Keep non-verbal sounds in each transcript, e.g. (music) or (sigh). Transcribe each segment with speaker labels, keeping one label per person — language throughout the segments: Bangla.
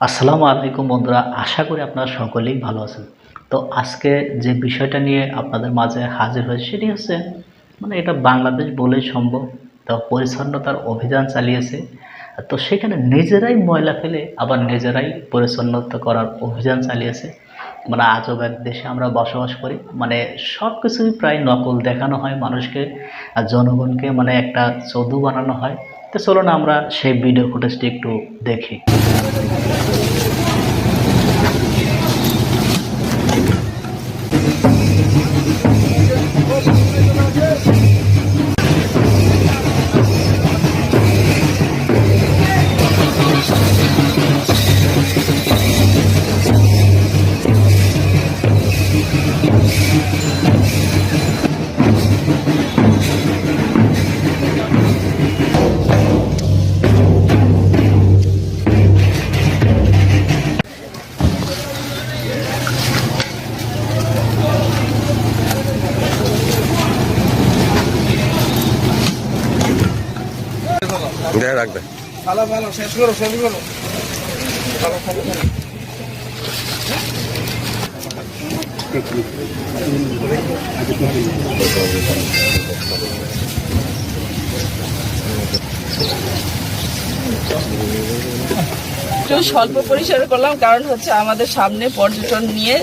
Speaker 1: আসসালামু আলাইকুম বন্ধুরা, আশা করি আপনারা সকলেই ভালো আছেন। তো আজকে যে বিষয়টা নিয়ে আপনাদের মাঝে হাজির হয়েছে সেটি হচ্ছে মানে এটা বাংলাদেশ বলেই সম্ভব, তো পরিচ্ছন্নতার অভিযান চালিয়েছে। তো সেখানে নিজেরাই ময়লা ফেলে আবার নিজেরাই পরিচ্ছন্নতা করার অভিযান চালিয়েছে। মানে আজব এক দেশে আমরা বসবাস করি মানে সব কিছুই প্রায় নকল দেখানো হয় মানুষকে জনগণকে মানে একটা চদু বানানো হয়। তো চলুন আমরা সেই ভিডিও ফুটেজটি একটু দেখি।
Speaker 2: রাখবে
Speaker 3: ভালো ভালো শেষ করো শেষ করো। (laughs)
Speaker 4: একটু স্বল্প পরিসরে করলাম, কারণ হচ্ছে আমাদের সামনে পর্যটন নিয়ে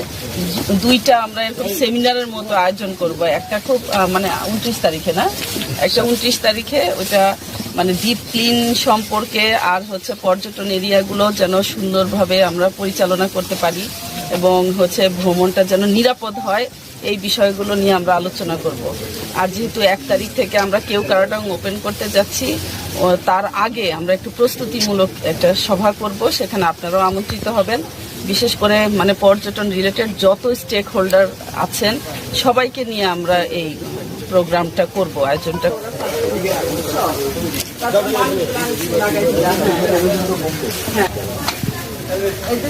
Speaker 4: দুইটা আমরা এরকম সেমিনারের মতো আয়োজন করব। একটা খুব মানে উনত্রিশ তারিখে না? একটা উনত্রিশ তারিখে ওটা মানে ডিপ ক্লিন সম্পর্কে আর হচ্ছে পর্যটন এরিয়াগুলো যেন সুন্দরভাবে আমরা পরিচালনা করতে পারি এবং হচ্ছে ভ্রমণটা যেন নিরাপদ হয়। এই বিষয়গুলো নিয়ে আমরা আলোচনা করব। আর যেহেতু এক তারিখ থেকে আমরা কেউ কারাডাং ওপেন করতে যাচ্ছি তার আগে আমরা একটু প্রস্তুতিমূলক একটা সভা করব, সেখানে আপনারাও আমন্ত্রিত হবেন। বিশেষ করে মানে পর্যটন রিলেটেড যত স্টেক হোল্ডার আছেন, সবাইকে নিয়ে আমরা এই প্রোগ্রামটা করব, আয়োজনটা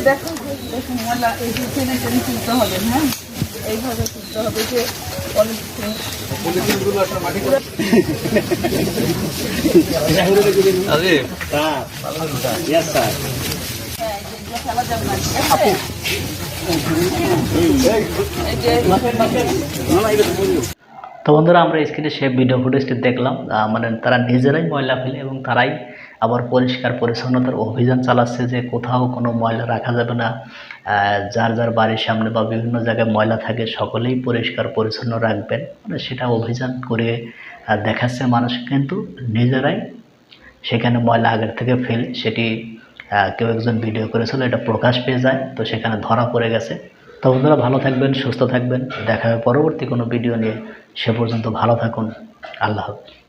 Speaker 4: দেখো দেখুন ময়লা, এই হবে হ্যাঁ? এইভাবে তুলতে হবে যে অনেক যাবে না,
Speaker 1: তো বন্ধুরা আমরা স্ক্রিনে সেই ভিডিও ফুটেজটি দেখলাম। মানে তারা নিজেরাই ময়লা ফেলে এবং তারাই আবার পরিষ্কার পরিচ্ছন্নতার অভিযান চালাচ্ছে যে কোথাও কোনো ময়লা রাখা যাবে না। যার যার বাড়ির সামনে বা বিভিন্ন জায়গায় ময়লা থাকে, সকলেই পরিষ্কার পরিচ্ছন্ন রাখবেন। মানে সেটা অভিযান করে দেখাচ্ছে মানুষ। কিন্তু নিজেরাই সেখানে ময়লা আগের থেকে ফেলে, সেটি কেউ একজন ভিডিও করেছিল, এটা প্রকাশ পেয়ে যায়, তো সেখানে ধরা পড়ে গেছে। তো বন্ধুরা, ভালো থাকবেন, সুস্থ থাকবেন। দেখা হবে পরবর্তী কোনো ভিডিও নিয়ে। সে পর্যন্ত ভালো থাকুন। আল্লাহ হাফেজ।